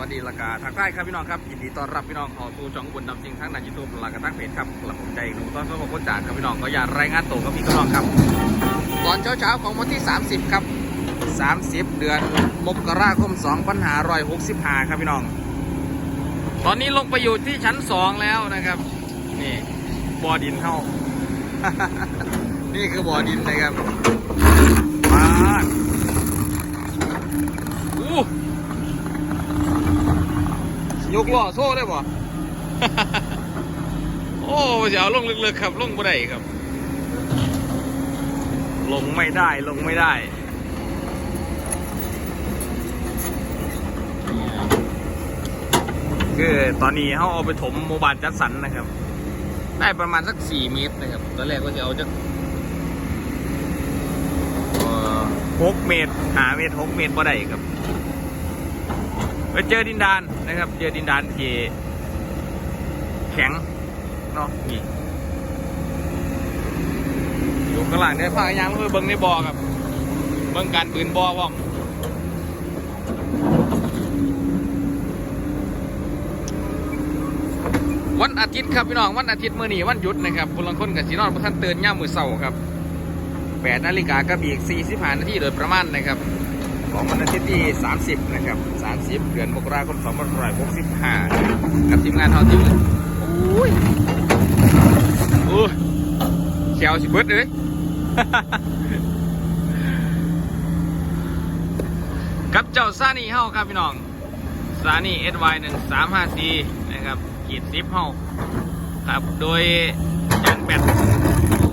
วัสดีละกาทักทายครับพี่น้องครับยินดีต้อนรับพี่น้องเข้าสู่ช่องอุบลดำจริงทั้งในยูทูบและกระทั่งเพจครับกลับผมใจหนุ่มต้อนรับคนจากครับพี่น้องก็อย่ารายงานตัวกับพี่น้องครับ ตอนเช้าเช้าๆของวันที่ 30 ครับ 30 เดือนมกราคม2565ครับพี่น้อง ตอนนี้ลงไปอยู่ที่ชั้น 2 แล้วนะครับนี่บ่อดินเข้า นี่คือบ่อดินนะครับมาอู้ ยกล้อโซ่ได้บ่ โอ้จะเอาลงลึกๆครับ ลงไม่ได้ครับ ลงไม่ได้ลงไม่ได้คือตอนนี้เขาเอาไปถมโมบายจัดสรรนะครับ ได้ประมาณสักสี่เมตรนะครับ ตอนแรกก็จะเอาจากหกเมตรหาเมตรหกเมตรพอได้ครับไปเจอดินดาน นะครับ เจอดินดานที่แข็งเนาะนี่อยู่ข้างหลังเนี่ยพายางเพื่อเบิ้งในบ่อครับ เบิ้งการปืนบ่อว่องวันอาทิตย์ครับพี่น้องวันอาทิตย์มื้อนี้วันหยุดนะครับพลังคนกับสีนอนพระท่านเตือนย่ามมือเสาครับ8นาฬิกากับอีก45นาทีโดยประมาณนะครับ ของวันอาทิตย์ที่ 30 นะครับ 30 เดือนมกราคม2565กับทีมงานเฮาทีมอุ้ยโอ้ยแขวสิเบิดเลยกับเจ้าซานี่เฮาครับพี่น้องซานี่ SY 1 3 5 4นะครับขีดซิปเฮาครับโดยยางแบตโอ้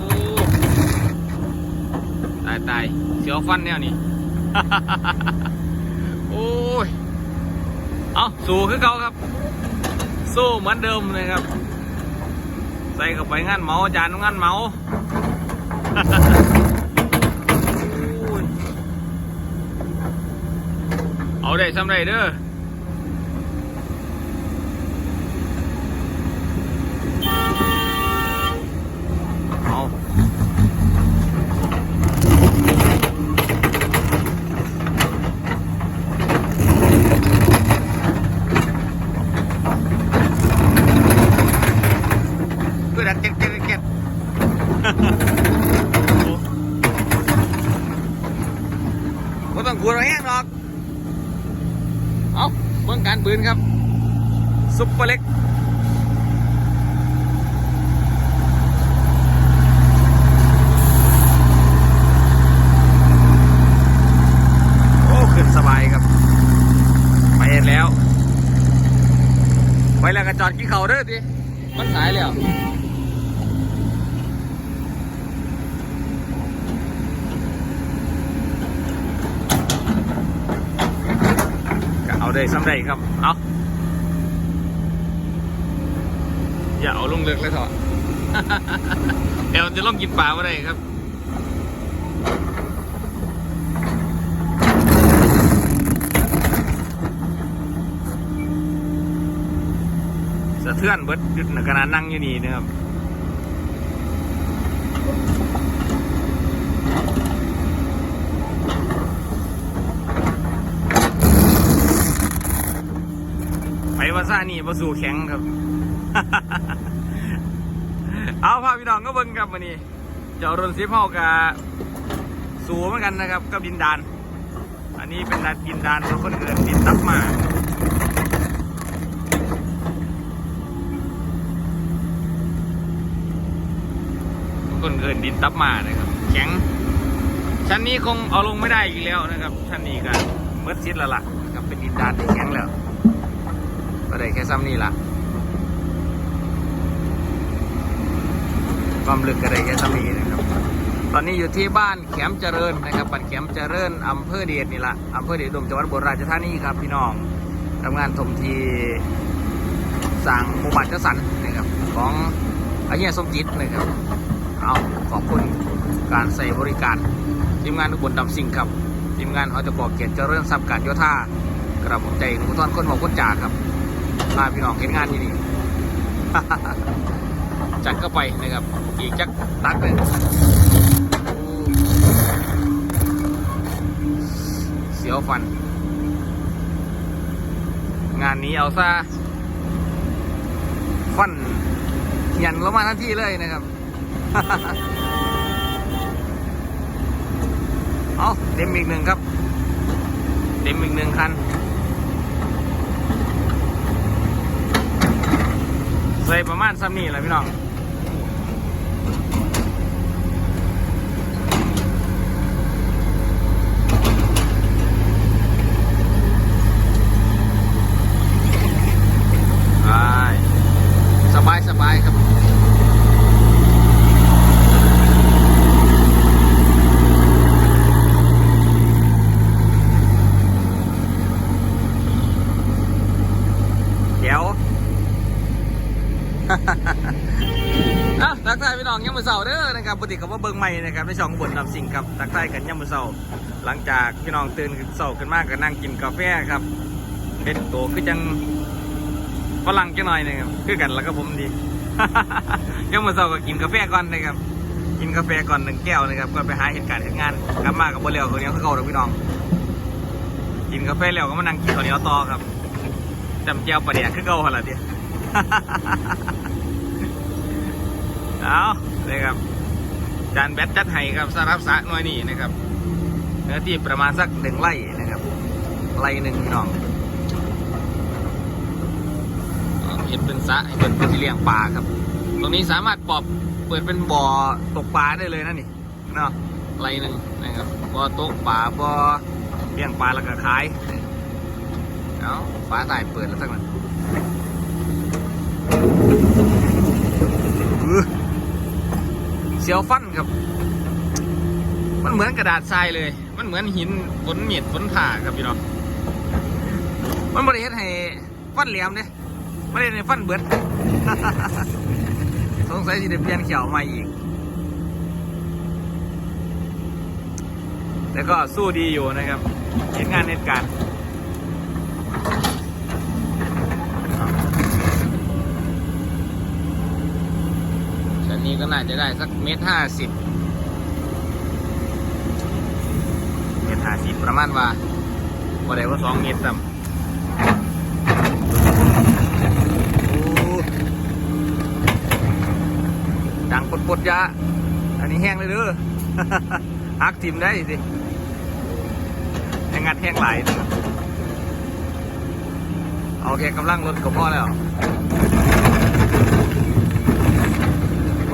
ตายตายเสียวฟันแนวนี้ โอ้ย เอาสู้คือเขาครับ สู้เหมือนเดิมเลยครับ ใส่กับไปงานเมาอาจารย์งานเมาเอาได้สำไรเด้อเอาเพื่อดันเจ็ดเจ็ดเจ็ด ก็ต้องกลัวเราแห้งหรอก เอาเมืองการปืนครับ ซุปเปอร์เล็กโอ้ขึ้นสบายครับ ไปแล้ว ไปแล้วก็จอดกินเขาเด้อดิมันสายแล้วเอาได้สำเร็จครับ เอา อย่าเอาลงเลือกเลยเถอะเดี๋ยวจะล่องกินปลาไม่ได้ครับสะเทือนเบิดจุดในขณะนั่งอยู่นี่นะครับไปว่าซ่านี่มาสู่แข็งครับ เอาพาพี่น้องก็เบิ่งครับวันนี้ เจ้ารนซิฟเฮากะสู่เหมือนกันนะครับกับดินดาน อันนี้เป็นดินดานของคนอื่นดินตับมาคนอื่นดินตับมานะครับ แข็ง ชั้นนี้คงเอาลงไม่ได้อีกแล้วนะครับ ชั้นนี้ก็เมื่อซิดแล้วล่ะนะครับเป็นดินดานที่แข็งแล้วก็ได้แค่ซ้ำนี่ล่ะ ความลึกก็ได้แค่ซ้ำนี้นะครับ ตอนนี้อยู่ที่บ้านแขมเจริญนะครับบ้านแขมเจริญอำเภอเดชนี่ละอำเภอเดชอุดมจังหวัดอุบลราชธานีครับพี่น้องทำงานถมทีสั่งหมู่บ้านเจ้าสันนะครับของอาเฮียสมจิตนะครับเอาขอบคุณการใส่บริการทีมงานอุบลดำสิ่งครับทีมงานเขาจะก่อเกียรติเจริญทรัพย์การโยธากระผมใจหนูตอนคนบอกคนจากครับพาพี่น้องเห็นงานที่นี่ จัดเข้าไปนะครับ อีกจักตักเลยเสียวฟัน งานนี้เอาซะฟันยันลงมาทันทีเลยนะครับ เอาเต็มอีกหนึ่งครับ เต็มอีกหนึ่งคัน ใส่ประมาณซ้ำนี่แหละพี่น้อง ใช่สบายสบายครับ เดี๋ยว อะทักทายพี่น้องยังมือเสาเด้อนะครับปกติเขาว่าเบิ้งใหม่นะครับในช่องบนนำสิ่งครับทักทายกันยังมือเสาหลังจากพี่น้องตื่นเสาขึ้นมากก็นั่งกินกาแฟครับเป็นโตคือจังฝรั่งจังหน่อยนะครับคือกันแล้วก็ผมดียังมือเสาก็กินกาแฟก่อนนะครับ กินกาแฟก่อนหนึ่งแก้วนะครับก่อนไปหาเหตุการณ์เหตุงานกลับมากับบนเรียวคนนี้คือเก่าเด้อพี่น้อง กินกาแฟแล้วก็มานั่งกินข้าวเหนียวต่อครับจำเจียวปลาเดียกคือเก่าหั่นละเดีย เอาเลยครับ จานแบตจัดให้ครับสารับสะหน่วยนี่นะครับเนื้อที่ประมาณสักหนึ่งไร่นะครับ ไร่หนึ่งพี่น้องเห็นเป็นสะให้เป็นเป็นที่เลี้ยงปลาครับ ตรงนี้สามารถปอบเปิดเป็นบ่อตกปลาได้เลยนะนี่เนาะไร่หนึ่งนะครับบ่อตกปลาบ่อเลี้ยงปลาแล้วก็ขายเอาฟ้าใต้เปิดแล้วสักหน่อย เสียวฟันครับ มันเหมือนกระดาษทรายเลย มันเหมือนหินฝนเมียดฝนผ่าครับพี่น้อง มันบริเฮ็ดให้ฟันเหลี่ยมเนี่ยไม่ได้ในฟันเบิด สงสัยจะได้เปลี่ยนเขียวมาอีก แต่ก็สู้ดีอยู่นะครับเห็นงานเหตุการณ์ ชั้็น่าจะได้สักเมตรห้าสิบเมตรห้าสิบประมาณว่าว่าได้ว่าสองเมตรต่ำดังปดปดๆยะอันนี้แห้งเลยเด้อฮักทิมได้สิแห้งงัดแห้งไหลายเด้อเอาแค่กำลังรถก็พอแล้ว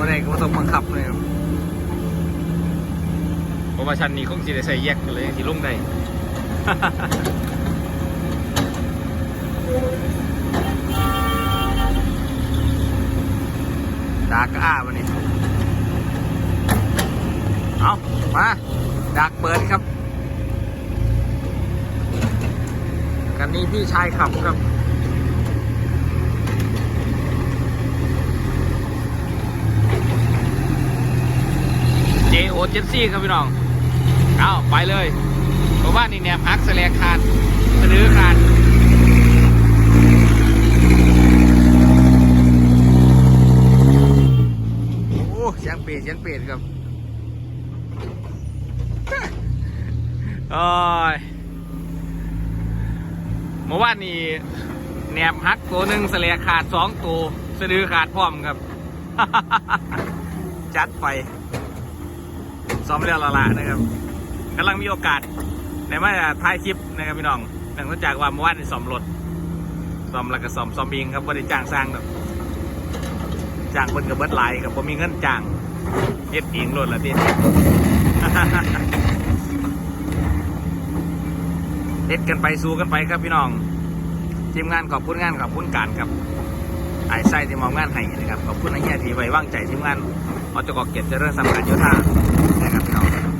วันไหนก็บ่ต้องบังคับเลยครับเพราะว่าชั้นนี้คงสิได้ใส่แยกกันเลยสิลงได้ ดากก็อ้าวันนี้ เอามาดากเปิดครับ กันนี้พี่ชายขับครับ JO เจนซี่ครับพี่น้อง เอาไปเลยเพราะว่านี่เนี่ยพักแสลกขาดสะดือขาดโอ้เสียงเปรตเสียงเปรตครับโอ้ยเมื่อวานนี้แหนบฮักตัวหนึ่งเสลกขาดสองตัวสะดือขาดพร้อมครับ จัดไป ซ้อมเรียลละนะครับกำลังมีโอกาสในมาถ่ายคลิปนะครับพี่น้องเนื่องจากว่าเมื่อวานนี่ซ้อมรถซ้อมแล้วก็ซ้อมซ้อมเองครับไม่ได้จ้างสร้างดอกจ้างคนกับเบิดหลายกับผมมีเงินจ้างเฮ็ดเองรถละทีเฮ็ดกันไปสู้กันไปครับพี่น้องทีมงานขอบคุณงานขอบคุณการครับไอ้ไส้ที่มองงานให้นะครับขอบคุณไอ้เหี้ยที่ไว้วางใจทีมงานอจกเกียรติเจริญสำคัญโยธา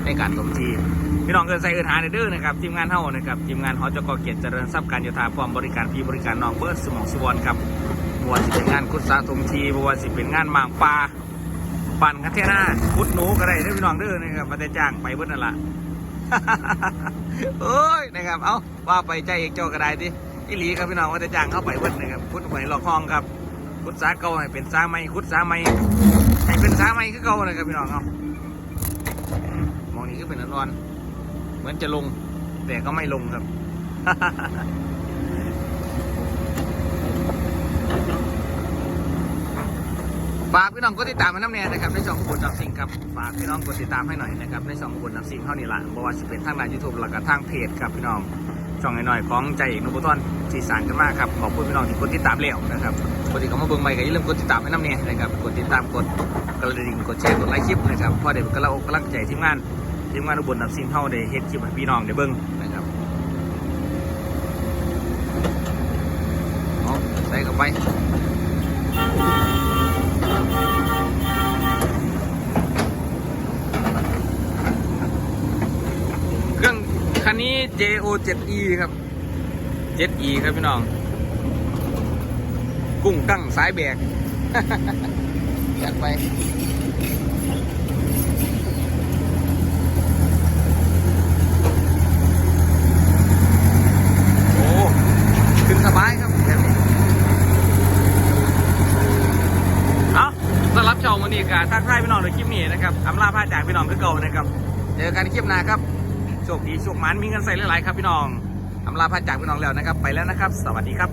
ในการสมทีพี่น้องเกินใส่เอินหาในเด้อนะครับทีมงานเฮานะครับทีมงานหอจกเกียรติเจริญทรัพย์การโยธาพร้อมบริการพี่บริการน้องเบิร์ดสมองสุวรรณครับบวชสิเป็นงานกุศลสมทีบวชสิเป็นงานหมางปลาปั่นคันเทน่าพุดหนูก็ได้เด้อพี่น้องเด้อนะครับมาได้จ้างไปเบิดนั่นละโอ้ยนะครับเอาว่าไปใจเอกเจ้าก็ได้ดิอีหลีครับพี่น้องว่าจะจ้างเข้าไปเบิดนะครับพุดหวยหลอกห้องครับคุดสาเก่าให้เป็นสาไม่คุดสาไม่ให้เป็นสาไม่คือเก่าเลยครับพี่น้องเอา นี่ก็เป็นอ่อนเหมือนจะลง แต่ก็ไม่ลงครับ ฝากพี่น้องกดติดตามมาน้ำแน่นะครับในช่องบนดับสิ่งครับ ฝากพี่น้องกดติดตามให้หน่อยนะครับในช่องบนดับสิ่งเท่านี้ละบว่าจะเป็นทางไลนยูทูบแล้วก็ทางเพจครับพี่น้องช่องหน่อยๆของใจเอกนุบุตรสีสารกันมากครับขอบคุณพี่น้องที่กดติดตามแล้วนะครับกดติดตามมาเบิ่งใหม่ก็อย่าลืมกดติดตามให้น้ำเนี่นะครับกดติดตามกดกระดิ่งกดแชร์กดไลค์คลิปนะครับพราเดี๋ยวก็เราก็รักใจทีมงาน ทีมงานอุบลนับสิ่งเท่าได้เฮ็ดคลิปให้พี่น้องได้เบิ่งนะครับเอาใส่เข้าไปเครื่องคันนี้ JO 7E ครับ 7E ครับพี่น้อง กุ้งกั้งสายแบก จัดไป โอ้ขึ้นสบายครับแบบนี้เอาสำหรับชมวันนี้การทักทายพี่น้องในคลิปนี้นะครับอำลาพาจากพี่น้องคือเก่านะครับ เจอกันคลิปหน้าครับโชคดีโชคมันมีเงินใส่หลายๆครับพี่น้องอำลาพาจากพี่น้องแล้วนะครับ ไปแล้วนะครับ สวัสดีครับ